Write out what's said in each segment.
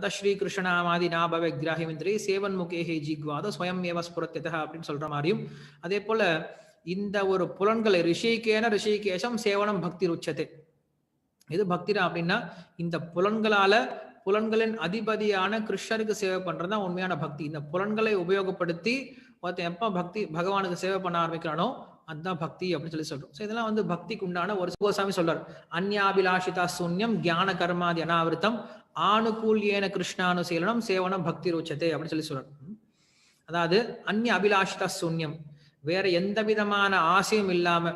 அத ஸ்ரீ நாபவ கிராஹிமிந்திரி சேவன் முகேஹே ஜிக்வாத ஸ்வயம் ஏவ ஸ்புரத்தியதா அப்படின்னு சொல்ற மாதிரியும் அதே போல இந்த ஒரு புலன்களை ரிஷிகேன ரிஷிகேஷம் சேவனம் பக்தி ருச்சத்தை இது பக்திரா அப்படின்னா இந்த புலன்களால புலன்களின் அதிபதியான கிருஷ்ணருக்கு சேவை பண்றதுதான் உண்மையான பக்தி. இந்த புலன்களை உபயோகப்படுத்தி ஒருத்தன் எப்ப பக்தி பகவானுக்கு சேவை பண்ண ஆரம்பிக்கிறானோ அதுதான் பக்தி அப்படின்னு சொல்லி சொல்றோம். ஸோ இதெல்லாம் வந்து பக்திக்கு உண்டான ஒரு கோசாமி சொல்றாரு. அந்யாபிலாஷிதா சூன்யம் ஞான கர்மாதி அனாவிருத்தம். ஆணுகூல்யேன கிருஷ்ணானுசீலனம் சேவனம் பக்தி ருச்சத்தை அப்படின்னு சொல்லி சொல்லணும். அதாவது அந்நிய அபிலாஷிதா சூன்யம். வேற எந்த விதமான ஆசையும் இல்லாம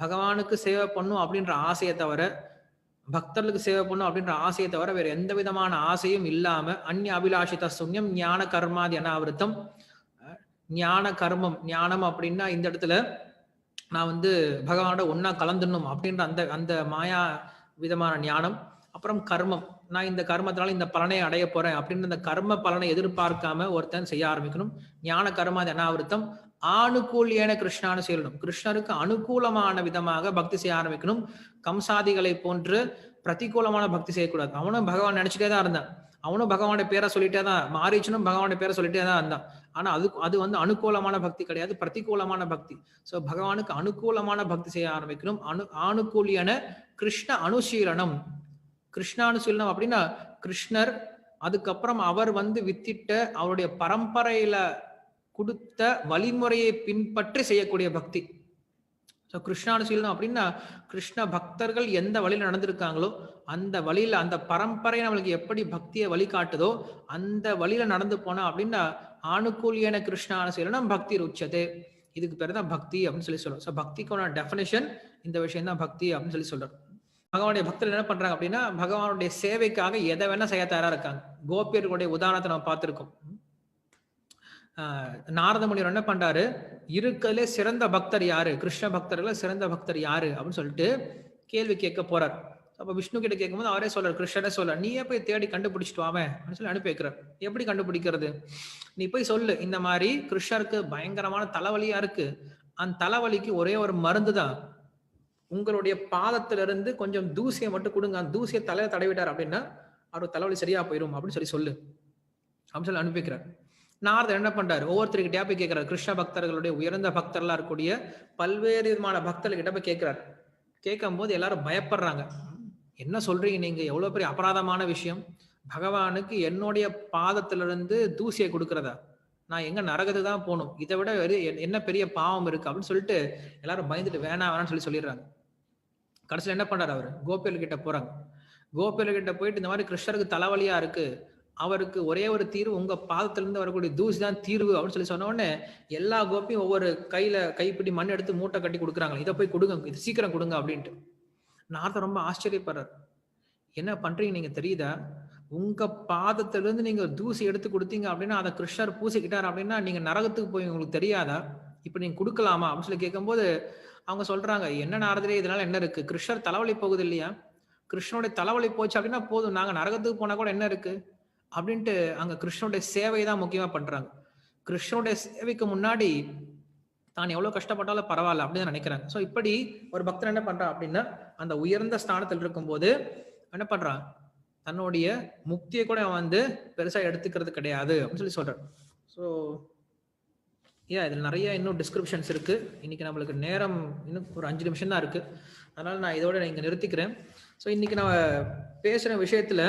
பகவானுக்கு சேவை பண்ணும் அப்படின்ற ஆசையை தவிர பக்தர்களுக்கு சேவை பண்ணும் அப்படின்ற ஆசையை தவிர வேற எந்த விதமான ஆசையும் இல்லாம அந்நிய அபிலாஷித சூன்யம் ஞான கர்மாதி அனாவிருத்தம். ஞான கர்மம் ஞானம் அப்படின்னா இந்த இடத்துல நான் வந்து பகவானோட ஒன்னா கலந்துடணும் அப்படின்ற அந்த அந்த மாயா விதமான ஞானம். அப்புறம் கர்மம். நான் இந்த கர்மத்தினால இந்த பலனை அடைய போறேன் அப்படின்ற அந்த கர்ம பலனை எதிர்பார்க்காம ஒருத்தன் செய்ய ஆரம்பிக்கணும். ஞான கர்மாதி அனாவிருத்தம் ஆணுகூலியான கிருஷ்ணான்னு செய்யணும். கிருஷ்ணருக்கு அனுகூலமான விதமாக பக்தி செய்ய ஆரம்பிக்கணும். கம்சாதிகளை போன்று பிரதிகூலமான பக்தி செய்யக்கூடாது. அவனும் பகவான் நினைச்சிட்டே தான் இருந்தான். அவனும் பகவானுடைய பேரை சொல்லிட்டே தான் மாறிச்சுனும் பகவானுடைய பேரை சொல்லிட்டே தான் இருந்தான். ஆனா அது அது வந்து அனுகூலமான பக்தி கிடையாது பிரதிகூலமான பக்தி. சோ பகவானுக்கு அனுகூலமான பக்தி செய்ய ஆரம்பிக்கணும். அனு ஆணுகூலியன கிருஷ்ண அனுசீலனம். கிருஷ்ணானுசீலனம் அப்படின்னா கிருஷ்ணர் அதுக்கப்புறம் அவர் வந்து வித்திட்ட அவருடைய பரம்பரையில கொடுத்த வழிமுறையை பின்பற்றி செய்யக்கூடிய பக்தி. ஸோ கிருஷ்ணானுசீலனம் அப்படின்னா கிருஷ்ண பக்தர்கள் எந்த வழியில் நடந்திருக்காங்களோ அந்த வழியில அந்த பரம்பரை நம்மளுக்கு எப்படி பக்தியை வழிகாட்டுதோ அந்த வழியில நடந்து போனா அப்படின்னா ஆணுக்கூலியான கிருஷ்ணான்னு சொல்லணும் பக்தி ருச்சது இதுக்கு பேர் தான் பக்தி அப்படின்னு சொல்லி சொல்லணும் ஸோ பக்திக்கான டெஃபினேஷன் இந்த விஷயம் தான் பக்தி அப்படின்னு சொல்லி சொல்றோம். பகவானுடைய பக்தர்கள் என்ன பண்றாங்க அப்படின்னா பகவானுடைய சேவைக்காக எதை வேணா செய்ய தயாரா இருக்காங்க. கோபியர்களுடைய உதாரணத்தை நம்ம பார்த்திருக்கோம். ஆஹ் நாரத முனிவர் என்ன பண்றாரு? இருக்கிறதுலே சிறந்த பக்தர் யாரு? கிருஷ்ண பக்தர்கள சிறந்த பக்தர் யாரு? அப்படின்னு சொல்லிட்டு கேள்வி கேட்க போறார். அப்ப விஷ்ணு கிட்ட கேட்கும்போது அவரே சொல்றாரு கிருஷ்ணனே சொல்ல நீயே போய் தேடி கண்டுபிடிச்சிட்டு வாமே அப்படின்னு சொல்லி அனுப்பி வைக்கிறார். எப்படி கண்டுபிடிக்கிறது? நீ போய் சொல்லு. இந்த மாதிரி கிருஷ்ணருக்கு பயங்கரமான தலைவலியா இருக்கு. அந்த தலைவலிக்கு ஒரே ஒரு மருந்து தான் உங்களுடைய பாதத்திலிருந்து கொஞ்சம் தூசியை மட்டும் கொடுங்க. அந்த தூசியை தலையில தடவிட்டார் அப்படின்னா அவர் தலைவலி சரியா போயிடும் அப்படின்னு சொல்லி சொல்லு. அப்படின்னு சொல்லி அனுப்பிக்கிறார். நாரதர் என்ன பண்றாரு? ஒவ்வொருத்தருக்கிட்டயா போய் கேட்கிறார் கிருஷ்ண பக்தர்களுடைய உயர்ந்த பக்தர்களா இருக்கக்கூடிய பல்வேறு விதமான பக்தர்கிட்ட போய் கேட்கிறார் கேட்கும் போது எல்லாரும் பயப்படுறாங்க. என்ன சொல்றீங்க நீங்க? எவ்வளவு பெரிய அபராதமான விஷயம். பகவானுக்கு என்னுடைய பாதத்திலிருந்து தூசியை கொடுக்கறதா? நான் எங்க நரகத்துக்கு தான் போகணும். இதை விட என்- என்ன பெரிய பாவம் இருக்கு அப்படின்னு சொல்லிட்டு எல்லாரும் பயந்துட்டு வேணாம் வேணாம்னு சொல்லி சொல்லிடுறாங்க. கடைசியில் என்ன பண்றாரு அவர்? கோபியல் கிட்ட போறாங்க. கோபியல் கிட்ட போயிட்டு இந்த மாதிரி கிருஷ்ணருக்கு தலைவலியா இருக்கு. அவருக்கு ஒரே ஒரு தீர்வு உங்க பாதத்திலிருந்து வரக்கூடிய தூசி தான் தீர்வு அப்படின்னு சொல்லி சொன்ன உடனே எல்லா கோப்பியும் ஒவ்வொரு கையில கைப்பிடி மண் எடுத்து மூட்டை கட்டி கொடுக்குறாங்க. இதை போய் கொடுங்க. இது சீக்கிரம் கொடுங்க அப்படின்ட்டு. நார்த்த ரொம்ப ஆச்சரியப்படுறார். என்ன பண்றீங்க? நீங்க தெரியுதா? உங்க பாதத்திலிருந்து நீங்க தூசி எடுத்து கொடுத்தீங்க அப்படின்னா அதை கிருஷ்ணர் பூசிக்கிட்டார் அப்படின்னா நீங்க நரகத்துக்கு போய் உங்களுக்கு தெரியாதா? இப்ப நீங்க கொடுக்கலாமா அப்படின்னு சொல்லி கேட்கும்போது அவங்க சொல்றாங்க என்ன நாரதரே இதனால என்ன இருக்கு? கிருஷ்ணர் தலைவலி போகுது இல்லையா கிருஷ்ணனுடைய தலைவலி போச்சு அப்படின்னா போதும். நாங்க நரகத்துக்கு போனா கூட என்ன இருக்கு? அப்படின்ட்டு அங்க கிருஷ்ணனுடைய சேவை தான் முக்கியமா பண்றாங்க. கிருஷ்ணனுடைய சேவைக்கு முன்னாடி தான் எவ்வளவு கஷ்டப்பட்டாலும் பரவாயில்ல அப்படின்னு நினைக்கிறாங்க. சோ இப்படி ஒரு பக்தன் என்ன பண்றான் அப்படின்னா அந்த உயர்ந்த ஸ்தானத்தில் இருக்கும்போது என்ன பண்றான்? தன்னுடைய முக்தியை கூட அவன் வந்து பெருசா எடுத்துக்கிறது கிடையாது அப்படின்னு சொல்லி சொல்றான். ஸோ ஏன்? இதில் நிறைய இன்னும் டிஸ்கிரிப்ஷன்ஸ் இருக்கு. இன்னைக்கு நம்மளுக்கு நேரம் இன்னும் ஒரு அஞ்சு நிமிஷம் தான் இருக்கு. அதனால நான் இதோட இங்கே நிறுத்திக்கிறேன். ஸோ இன்னைக்கு நான் பேசுகிற விஷயத்தில்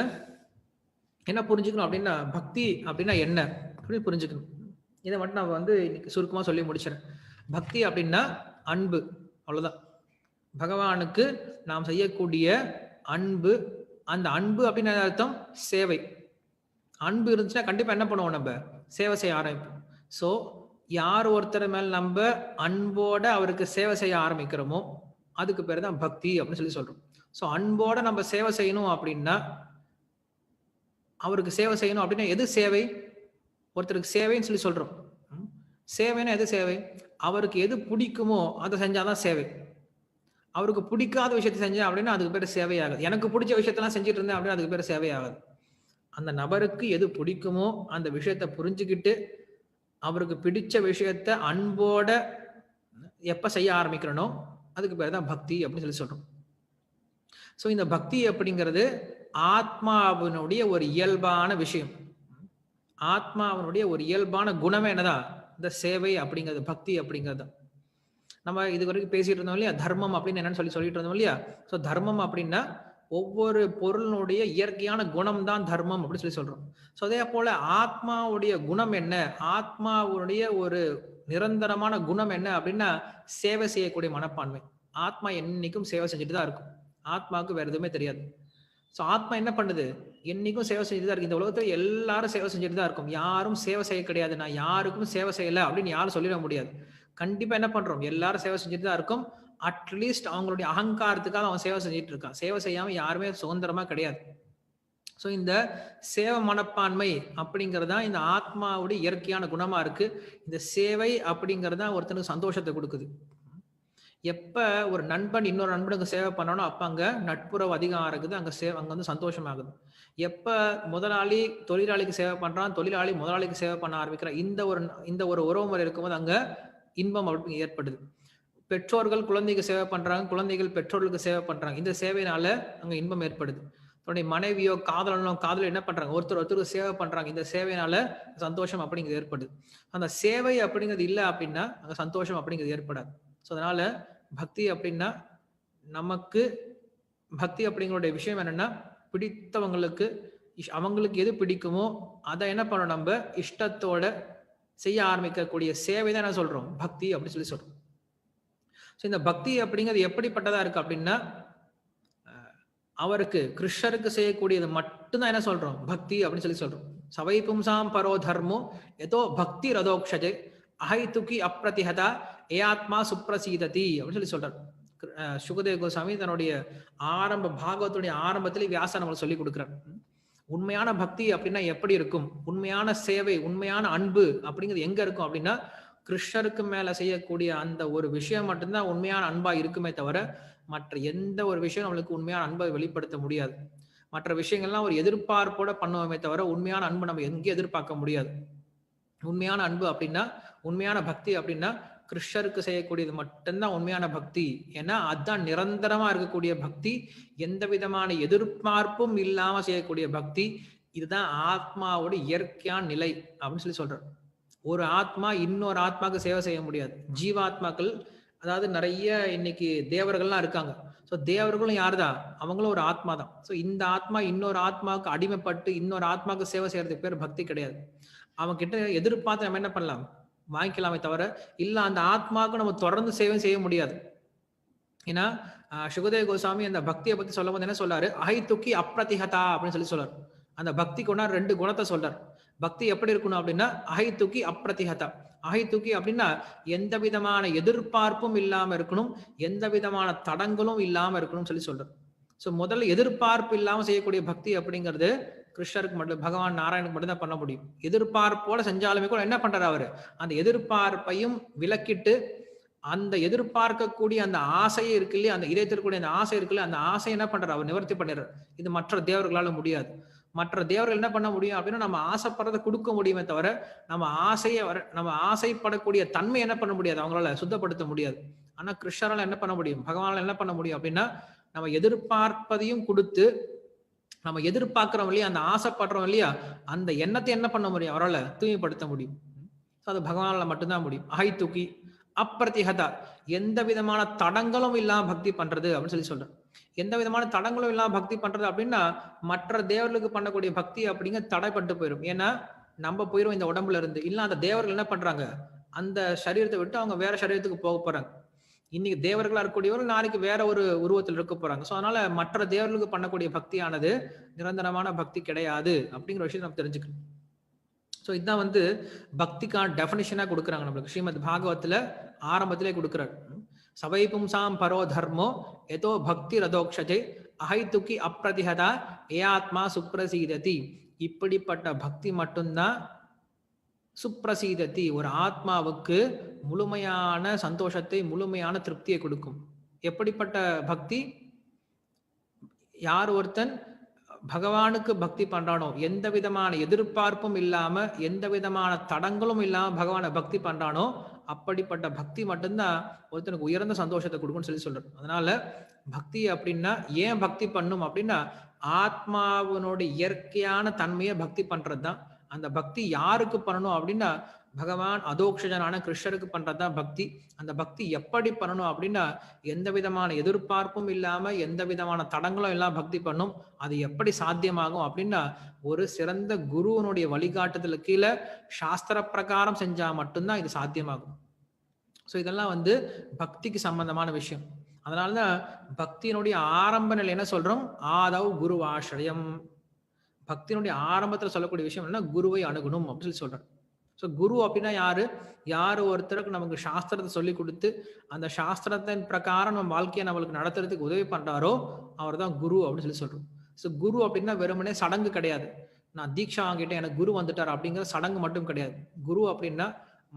என்ன புரிஞ்சுக்கணும் அப்படின்னா பக்தி அப்படின்னா என்ன அப்படின்னு புரிஞ்சுக்கணும். இதை மட்டும் நான் வந்து இன்னைக்கு சுருக்கமாக சொல்லி முடிச்சிடறேன். பக்தி அப்படின்னா அன்பு. அவ்வளோதான் பகவானுக்கு நாம் செய்யக்கூடிய அன்பு அந்த அன்பு அப்படின்னு அர்த்தம்? சேவை. அன்பு இருந்துச்சுன்னா கண்டிப்பாக என்ன பண்ணுவோம் நம்ம? சேவை செய்ய ஆரம்பிப்போம். ஸோ யார் ஒருத்தர் மேல் நம்ம அன்போட அவருக்கு சேவை செய்ய ஆரம்பிக்கிறோமோ அதுக்கு பேர் தான் பக்தி அப்படின்னு சொல்லி சொல்றோம். ஸோ அன்போட நம்ம சேவை செய்யணும் அப்படின்னா அவருக்கு சேவை செய்யணும் அப்படின்னா எது சேவை? ஒருத்தருக்கு சேவைன்னு சொல்லி சொல்றோம். ம்? சேவைன்னா எது சேவை? அவருக்கு எது பிடிக்குமோ அதை செஞ்சாதான் சேவை. அவருக்கு பிடிக்காத விஷயத்தை செஞ்சேன் அப்படின்னா அதுக்கு பேர் சேவையாகாது எனக்கு பிடிச்ச விஷயத்தெல்லாம் செஞ்சுட்டு இருந்தேன் அப்படின்னா அதுக்கு பேர் சேவையாகாது அந்த நபருக்கு எது பிடிக்குமோ அந்த விஷயத்த புரிஞ்சுக்கிட்டு அவருக்கு பிடிச்ச விஷயத்த அன்போட எப்ப செய்ய ஆரம்பிக்கிறனோ அதுக்கு பேர் தான் பக்தி அப்படின்னு சொல்லி சொல்றோம். ஸோ இந்த பக்தி அப்படிங்கிறது ஆத்மாவினுடைய ஒரு இயல்பான விஷயம். ஆத்மாவினுடைய ஒரு இயல்பான குணமே என்னதான் இந்த சேவை அப்படிங்கிறது பக்தி அப்படிங்கிறது நம்ம இது வரைக்கும் பேசிட்டு இருந்தோம் இல்லையா? தர்மம் அப்படின்னு என்னன்னு சொல்லி சொல்லிட்டு இருந்தோம் இல்லையா? ஸோ தர்மம் அப்படின்னா ஒவ்வொரு பொருளினுடைய இயற்கையான குணம் தான் தர்மம் அப்படின்னு சொல்லி சொல்றோம். ஸோ அதே போல ஆத்மாவுடைய குணம் என்ன? ஆத்மாவுடைய ஒரு நிரந்தரமான குணம் என்ன அப்படின்னா சேவை செய்யக்கூடிய மனப்பான்மை. ஆத்மா என்னைக்கும் சேவை செஞ்சுட்டு தான் இருக்கும். ஆத்மாவுக்கு வேற எதுவுமே தெரியாது. ஸோ ஆத்மா என்ன பண்ணுது? என்னைக்கும் சேவை செஞ்சுட்டு தான் இருக்கு. இந்த உலகத்துல எல்லாரும் சேவை செஞ்சுட்டு தான் இருக்கும். யாரும் சேவை செய்ய கிடையாது. நான் யாருக்கும் சேவை செய்யல அப்படின்னு யாரும் சொல்லிட முடியாது. கண்டிப்பா என்ன பண்றோம்? எல்லாரும் சேவை செஞ்சுட்டு தான் இருக்கும். அட்லீஸ்ட் அவங்களுடைய அகங்காரத்துக்காக அவன் சேவை செஞ்சுட்டு இருக்கான் சேவை செய்யாம யாருமே சுதந்திரமா கிடையாது. ஸோ இந்த சேவை மனப்பான்மை அப்படிங்கிறது தான் இந்த ஆத்மாவுடைய இயற்கையான குணமா இருக்கு. இந்த சேவை அப்படிங்கிறது தான் ஒருத்தனுக்கு சந்தோஷத்தை கொடுக்குது. எப்ப ஒரு நண்பன் இன்னொரு நண்பனுக்கு சேவை பண்ணானோ அப்ப அங்க நட்புறவு அதிகம் இருக்குது. அங்க சே அங்க வந்து சந்தோஷமாகுது. எப்ப முதலாளி தொழிலாளிக்கு சேவை பண்றான் தொழிலாளி முதலாளிக்கு சேவை பண்ண ஆரம்பிக்கிறான் இந்த ஒரு இந்த ஒரு உறவு முறை இருக்கும்போது அங்க இன்பம் அப்படி ஏற்படுது. பெற்றோர்கள் குழந்தைக்கு சேவை பண்றாங்க குழந்தைகள் பெற்றோர்களுக்கு சேவை பண்றாங்க. இந்த சேவையினால அங்க இன்பம் ஏற்படுது. தன்னுடைய மனைவியோ காதலனோ காதலோ என்ன பண்றாங்க? ஒருத்தர் ஒருத்தருக்கு சேவை பண்றாங்க. இந்த சேவையினால சந்தோஷம் அப்படிங்கிறது ஏற்படுது. அந்த சேவை அப்படிங்கிறது இல்லை அப்படின்னா அங்க சந்தோஷம் அப்படிங்கிறது ஏற்படாது. ஸோ அதனால பக்தி அப்படின்னா நமக்கு பக்தி அப்படிங்கிற விஷயம் என்னன்னா பிடித்தவங்களுக்கு அவங்களுக்கு எது பிடிக்குமோ அதை என்ன பண்ணணும் நம்ம? இஷ்டத்தோட செய்ய ஆரம்பிக்கக்கூடிய சேவை தான் என்ன சொல்றோம்? பக்தி அப்படின்னு சொல்லி சொல்றோம். ஸோ இந்த பக்தி அப்படிங்கிறது எப்படிப்பட்டதா இருக்கு அப்படின்னா அவருக்கு கிருஷ்ணருக்கு செய்யக்கூடியது மட்டும்தான் என்ன சொல்றோம்? பக்தி அப்படின்னு சொல்லி சொல்றோம். சவை பும்சாம் பரோ தர்மோ ஏதோ பக்தி ரதோக்ஷஜே துக்கி அப்ரதிஹதா ஏ ஆத்மா சுப்ரசீததி அப்படின்னு சொல்லி சொல்றார். அஹ், சுகதேவ கோசாமி தன்னுடைய ஆரம்ப பாகவத்துடைய ஆரம்பத்திலே வியாச நம்மளுக்கு சொல்லி கொடுக்குறார். உண்மையான பக்தி அப்படின்னா எப்படி இருக்கும்? உண்மையான சேவை உண்மையான அன்பு அப்படிங்கிறது எங்க இருக்கும் அப்படின்னா கிருஷ்ணருக்கு மேல செய்யக்கூடிய அந்த ஒரு விஷயம் மட்டும்தான் உண்மையான அன்பா இருக்குமே தவிர மற்ற எந்த ஒரு விஷயம் நம்மளுக்கு உண்மையான அன்பை வெளிப்படுத்த முடியாது. மற்ற விஷயங்கள்லாம் ஒரு எதிர்பார்ப்போட பண்ணுவோமே தவிர உண்மையான அன்பு நம்ம எங்கேயும் எதிர்பார்க்க முடியாது. உண்மையான அன்பு அப்படின்னா உண்மையான பக்தி அப்படின்னா கிருஷ்ணருக்கு செய்யக்கூடியது மட்டும்தான் உண்மையான பக்தி. ஏன்னா அதுதான் நிரந்தரமா இருக்கக்கூடிய பக்தி. எந்த விதமான எதிர்பார்ப்பும் இல்லாம செய்யக்கூடிய பக்தி. இதுதான் ஆத்மாவோட இயற்கையான நிலை அப்படின்னு சொல்லி சொல்றார். ஒரு ஆத்மா இன்னொரு ஆத்மாக்கு சேவை செய்ய முடியாது. ஜீவாத்மாக்கள் அதாவது நிறைய இன்னைக்கு தேவர்கள்லாம் இருக்காங்க. ஸோ தேவர்களும் யாருதான் அவங்களும் ஒரு ஆத்மா தான் ஸோ இந்த ஆத்மா இன்னொரு ஆத்மாவுக்கு அடிமைப்பட்டு இன்னொரு ஆத்மாவுக்கு சேவை செய்யறதுக்கு பேர் பக்தி கிடையாது. அவன் கிட்ட எதிர்பார்த்து நம்ம என்ன பண்ணலாம்? வாங்கிக்கலாமே தவிர இல்லை அந்த ஆத்மாவுக்கு நம்ம தொடர்ந்து சேவை செய்ய முடியாது. ஏன்னா சுகதேவ கோசாமி அந்த பக்தியை பத்தி சொல்லும் போது என்ன சொல்றாரு? அஹை துக்கி அப்ரதிஹதா அப்படின்னு சொல்லி சொல்றாரு. அந்த பக்தி கொண்டா ரெண்டு குணத்தை சொல்றார். பக்தி எப்படி இருக்கணும் அப்படின்னா அஹை தூக்கி அப்பிரதிஹதா அஹை தூக்கி அப்படின்னா எந்த விதமான எதிர்பார்ப்பும் இல்லாம இருக்கணும் எந்த விதமான தடங்களும் இல்லாம இருக்கணும்னு சொல்லி சொல்றார். சோ முதல்ல எதிர்பார்ப்பு இல்லாம செய்யக்கூடிய பக்தி அப்படிங்கிறது கிருஷ்ணருக்கு மட்டும் பகவான் நாராயணுக்கு மட்டும்தான் பண்ண முடியும். எதிர்பார்ப்போட செஞ்சாலுமே கூட என்ன பண்றாரு அவரு? அந்த எதிர்பார்ப்பையும் விலக்கிட்டு அந்த எதிர்பார்க்கக்கூடிய அந்த ஆசையை இருக்கு இல்லையா? அந்த இதயத்திற்குரிய அந்த ஆசை இருக்கு இல்லையா? அந்த ஆசை என்ன பண்றாரு? அவர் நிவர்த்தி பண்ணிடுறாரு. இது மற்ற தேவர்களால முடியாது. மற்ற தேவர்கள் என்ன பண்ண முடியும் அப்படின்னா நம்ம ஆசைப்படுறதை கொடுக்க முடியுமே தவிர நம்ம ஆசையை வர நம்ம ஆசைப்படக்கூடிய தன்மை என்ன பண்ண முடியாது? அவங்களால சுத்தப்படுத்த முடியாது. ஆனா கிருஷ்ணரால என்ன பண்ண முடியும்? பகவானால என்ன பண்ண முடியும் அப்படின்னா நம்ம எதிர்பார்ப்பதையும் கொடுத்து நம்ம எதிர்பார்க்கிறோம் இல்லையா அந்த ஆசைப்படுறோம் இல்லையா அந்த எண்ணத்தை என்ன பண்ண முடியும்? அவரால் தூய்மைப்படுத்த முடியும். ஸோ அது பகவானால் மட்டும்தான் முடியும். அஹை தூக்கி அப்பிரதிகதா எந்த விதமான தடங்களும் இல்லாம பக்தி பண்றது அப்படின்னு சொல்லி சொல்றேன் எந்த விதமான தடங்களும் இல்லாம பக்தி பண்றது அப்படின்னா மற்ற தேவர்களுக்கு பண்ணக்கூடிய பக்தி அப்படிங்க தடைப்பட்டு போயிடும் ஏன்னா நம்ம போயிரும் இந்த உடம்புல இருந்து இல்ல அந்த தேவர்கள் என்ன பண்றாங்க? அந்த சரீரத்தை விட்டு அவங்க வேற சரீரத்துக்கு போக போறாங்க. இன்னைக்கு தேவர்களா இருக்கக்கூடியவர்கள் நாளைக்கு வேற ஒரு உருவத்தில் இருக்க போறாங்க. ஸோ அதனால மற்ற தேவர்களுக்கு பண்ணக்கூடிய பக்தியானது நிரந்தரமான பக்தி கிடையாது அப்படிங்கிற விஷயத்தை நம்ம தெரிஞ்சுக்கணும். ஸோ இதுதான் வந்து பக்திக்கான டெஃபினிஷனாக கொடுக்குறாங்க நம்மளுக்கு. ஸ்ரீமத் பாகவத்தில் ஆரம்பத்திலே கொடுக்குறாரு. சவை பும்சாம் பரோ தர்மோ எதோ பக்தி ரதோக்ஷஜை அஹைத்துக்கி அப்பிரதிஹதா ஏ ஆத்மா சுப்ரசீததி. இப்படிப்பட்ட பக்தி மட்டும்தான் சுப்ரசீதத்தி ஒரு ஆத்மாவுக்கு முழுமையான சந்தோஷத்தை முழுமையான திருப்தியை கொடுக்கும். எப்படிப்பட்ட பக்தி? யார் ஒருத்தன் பகவானுக்கு பக்தி பண்றானோ எந்த விதமான எதிர்பார்ப்பும் இல்லாம எந்த விதமான தடங்களும் இல்லாம பகவானை பக்தி பண்றானோ அப்படிப்பட்ட பக்தி மட்டும்தான் ஒருத்தனுக்கு உயர்ந்த சந்தோஷத்தை கொடுக்கும்னு சொல்லி சொல்றாரு. அதனால பக்தி அப்படின்னா ஏன் பக்தி பண்ணும் அப்படின்னா ஆத்மாவினுடைய இயற்கையான தன்மையை பக்தி பண்றதுதான். அந்த பக்தி யாருக்கு பண்ணணும் அப்படின்னா பகவான் அதோக்ஷஜனான கிருஷ்ணருக்கு பண்றதுதான் பக்தி. அந்த பக்தி எப்படி பண்ணணும் அப்படின்னா எந்த விதமான எதிர்பார்ப்பும் இல்லாம எந்த விதமான தடங்களும் இல்லாம பக்தி பண்ணும். அது எப்படி சாத்தியமாகும் அப்படின்னா ஒரு சிறந்த குருவனுடைய வழிகாட்டுதலுக்கு கீழே சாஸ்திர பிரகாரம் செஞ்சா மட்டும்தான் இது சாத்தியமாகும். ஸோ இதெல்லாம் வந்து பக்திக்கு சம்பந்தமான விஷயம். அதனாலதான் பக்தியினுடைய ஆரம்ப நிலை என்ன சொல்றோம்? ஆதவ் குரு பக்தியினுடைய ஆரம்பத்துல சொல்லக்கூடிய விஷயம் என்ன குருவை அணுகணும் அப்படின்னு சொல்லி சொல்றேன் ஸோ குரு அப்படின்னா யாரு? யார் ஒருத்தருக்கு நமக்கு சாஸ்திரத்தை சொல்லி கொடுத்து அந்த சாஸ்திரத்தின் பிரகாரம் நம்ம வாழ்க்கையை நம்மளுக்கு நடத்துறதுக்கு உதவி பண்றாரோ அவர் தான் குரு அப்படின்னு சொல்லி சொல்றோம். ஸோ குரு அப்படின்னா வெறுமனே சடங்கு கிடையாது. நான் தீட்சா வாங்கிட்டேன் எனக்கு குரு வந்துட்டார் அப்படிங்கிற சடங்கு மட்டும் கிடையாது. குரு அப்படின்னா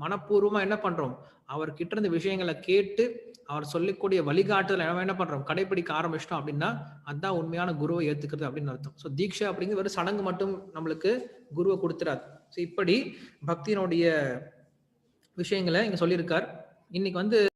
மனப்பூர்வமா என்ன பண்றோம்? அவர்கிட்ட இருந்த விஷயங்களை கேட்டு அவர் சொல்லக்கூடிய வழிகாட்டுதல் நம்ம என்ன பண்றோம்? கடைபிடிக்க ஆரம்பிச்சிட்டோம் அப்படின்னா அதுதான் உண்மையான குருவை ஏத்துக்கிறது அப்படின்னு அர்த்தம். ஸோ தீட்சா அப்படிங்கிறது வெறும் சடங்கு மட்டும் நம்மளுக்கு குருவை கொடுத்துறாது. ஸோ இப்படி பக்தியினுடைய விஷயங்களை இங்க சொல்லியிருக்கார். இன்னைக்கு வந்து